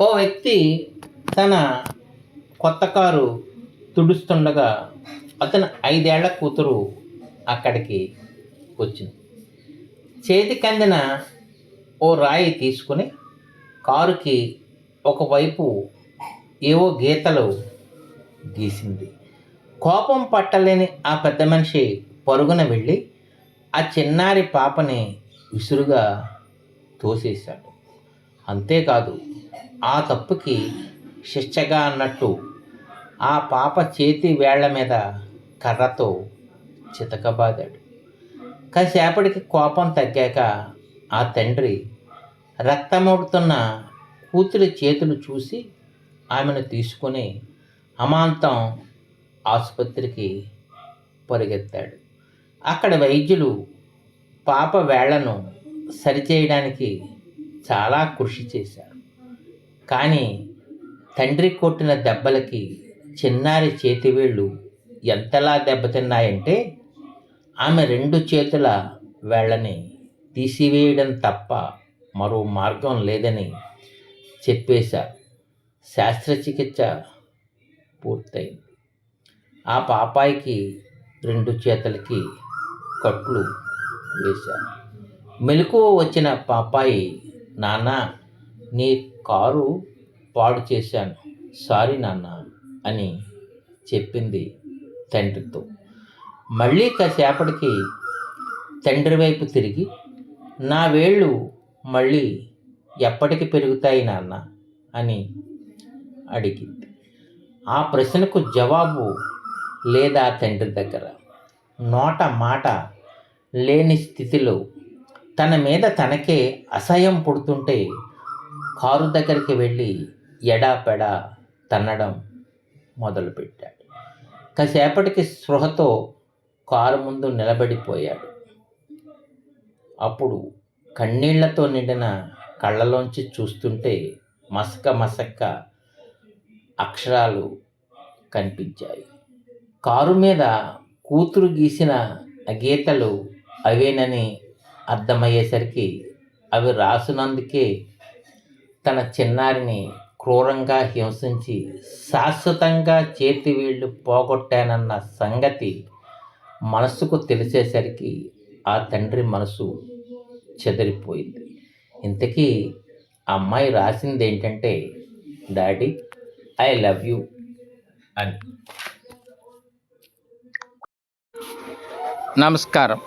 ఓ వ్యక్తి తన కొత్త కారు తుడుస్తుండగా అతను ఐదేళ్ళ కూతురు అక్కడికి వచ్చింది. చేతి కందిన ఓ రాయి తీసుకుని కారుకి ఒకవైపు ఏవో గీతలు గీసింది. కోపం పట్టలేని ఆ పెద్ద మనిషి పరుగున వెళ్ళి ఆ చిన్నారి పాపని విసురుగా తోసేశాడు. అంతేకాదు ఆ తప్పుకి శిక్షగా అన్నట్టు ఆ పాప చేతి వేళ్ళ మీద కర్రతో చితకబాదాడు. కాసేపటికి కోపం తగ్గాక ఆ తండ్రి రక్తమవుతున్న కూతురి చేతులు చూసి ఆమెను తీసుకొని అమాంతం ఆసుపత్రికి పరిగెత్తాడు. అక్కడ వైద్యులు పాప వేళ్ళను సరిచేయడానికి చాలా కృషి చేశారు. కానీ తండ్రి కొట్టిన దెబ్బలకి చిన్నారి చేతివేళ్ళు ఎంతలా దెబ్బతిన్నాయంటే ఆమె రెండు చేతుల వేళ్ళని తీసివేయడం తప్ప మరో మార్గం లేదని చెప్పేశారు. శస్త్రచికిత్స పూర్తయింది. ఆ పాపాయికి రెండు చేతులకి కట్లు వేశారు. మెలకువ వచ్చిన పాపాయి నాన్న నీ కారు పాడు చేశాను. సారీ నాన్న అని చెప్పింది తండ్రితో. మళ్ళీ కాసేపటికి తండ్రి వైపు తిరిగి నా వేళ్ళు మళ్ళీ ఎప్పటికి పెరుగుతాయి నాన్న అని అడిగింది. ఆ ప్రశ్నకు జవాబు లేదా తండ్రి దగ్గర? నోట మాట లేని స్థితిలో తన మీద తనకే అసహ్యం పుడుతుంటే కారు దగ్గరికి వెళ్ళి ఎడాపెడా తన్నడం మొదలుపెట్టాడు. కాసేపటికి స్పృహతో కారు ముందు నిలబడిపోయాడు. అప్పుడు కన్నీళ్ళతో నిండిన కళ్ళలోంచి చూస్తుంటే మసక మసక్క అక్షరాలు కనిపించాయి. కారు మీద కూతురు గీసిన గీతలు అవేనని అర్థమయ్యేసరికి అవి రాసినందుకే తన చిన్నారిని క్రూరంగా హింసించి శాశ్వతంగా చేతి వీళ్ళు పోగొట్టానన్న సంగతి మనసుకు తెలిసేసరికి ఆ తండ్రి మనసు చెదిరిపోయింది. ఇంతకీ ఆ అమ్మాయి రాసింది ఏంటంటే డాడీ ఐ లవ్ యూ అని. నమస్కారం.